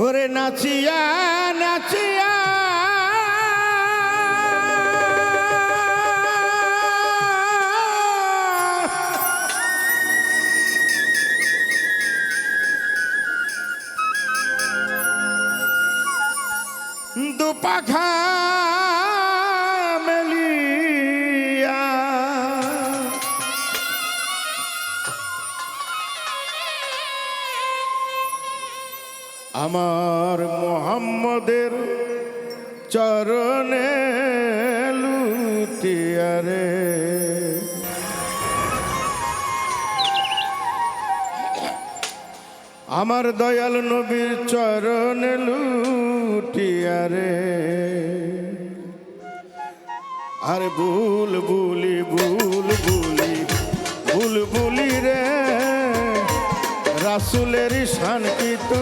ওরে নাচিয়া নাচিয়া। আমার মোহাম্মদের চরণে লুটিয়ারে আমার দয়াল নবীর চরণে লুটিয়ারে আর ভুল বুলি ভুল বুলি ভুল বুলি রে। রাসুলের শান্তি তুই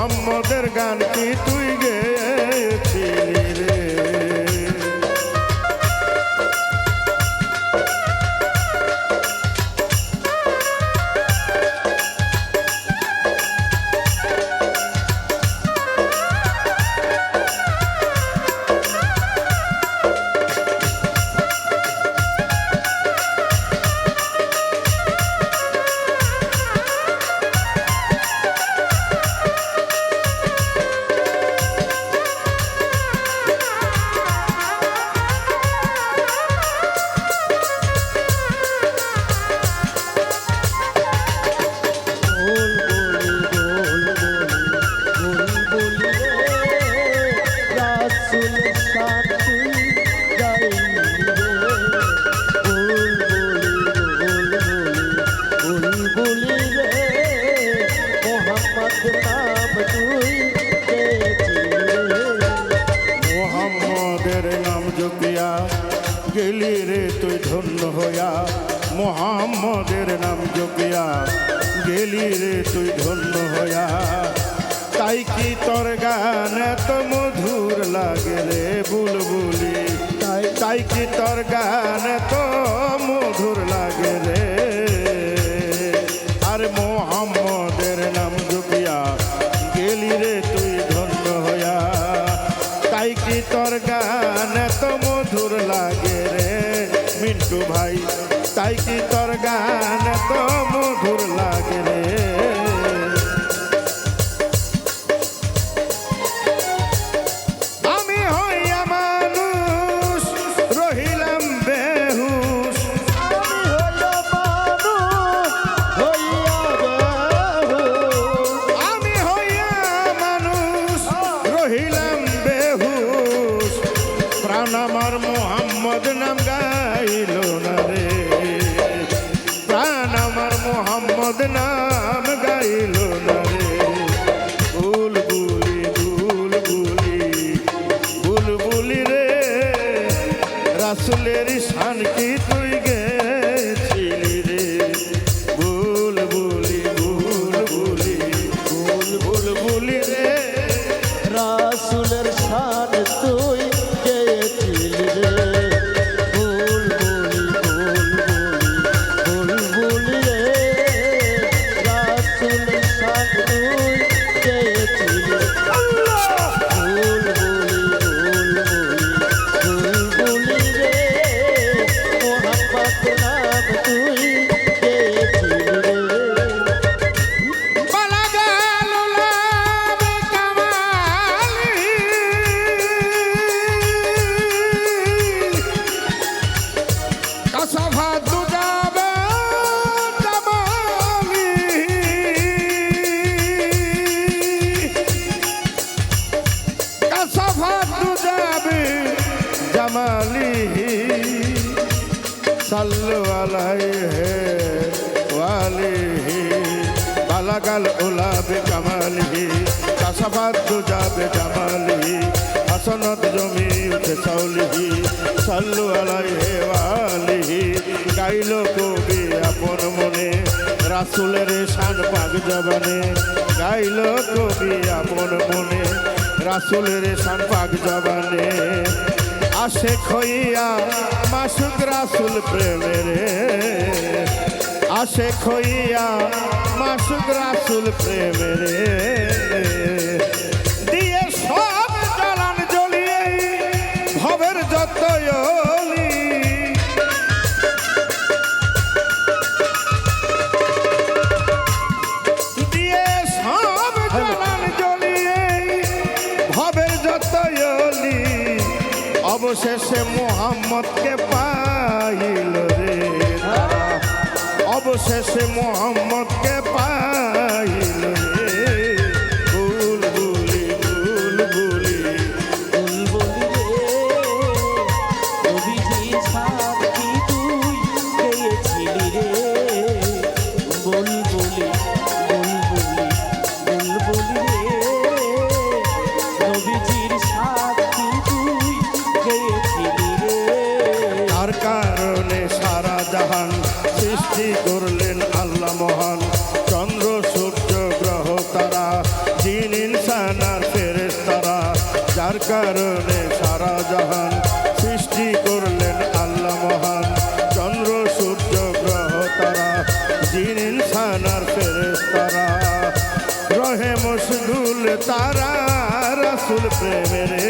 মোহাম্মদের গান কি তুই গেছিলি রে। মোহাম্মদের নাম জপিয়া, গেলি রে তুই ধন্য হইয়া। তাই কি তোর গান এত মধুর লাগে রে বুলবুলি? তাই তাই কি তোর গান এত মধুর লাগে রে? আর মোহাম্মদের মন আমার মোহাম্মদ নাম গাইল না রে। প্রাণ আমার মোহাম্মদ নাম গাইল না রে। বুলবুলি বুলি, ভুল বুলি রে। রাসুলের শান কি তুই গে কাসাফাত যাবে জামালিহি হাসনত জমি উঠে সাউলিহি সাল্লু আলাইহি ওয়ালিহি গাইল কবি আপন মনে, রাসুলের শান পাক জবানে, গাইল কবি আপন মনে, রাসুলের শান পাক জবানে। আসে খইয়া মাসুক রাসুল প্রেমেরে আসে খইয়া মাসুক রাসুল প্রেমেরে অবশেষে মোহাম্মদকে পাইল রে অবশেষে মোহাম্মদকে রে তারা রাসুল প্রেমেরে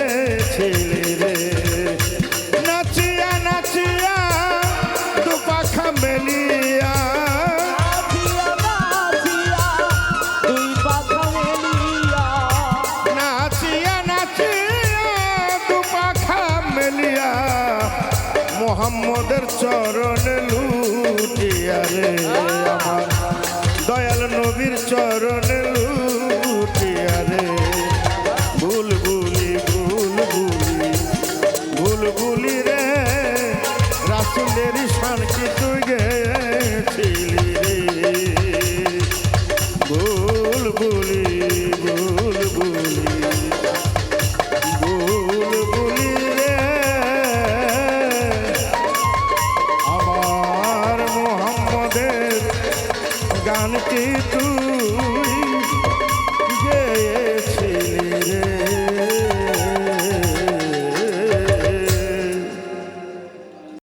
মোহাম্মদের চরণ লুটিয়া আমার মোহাম্মদের গান কি তুই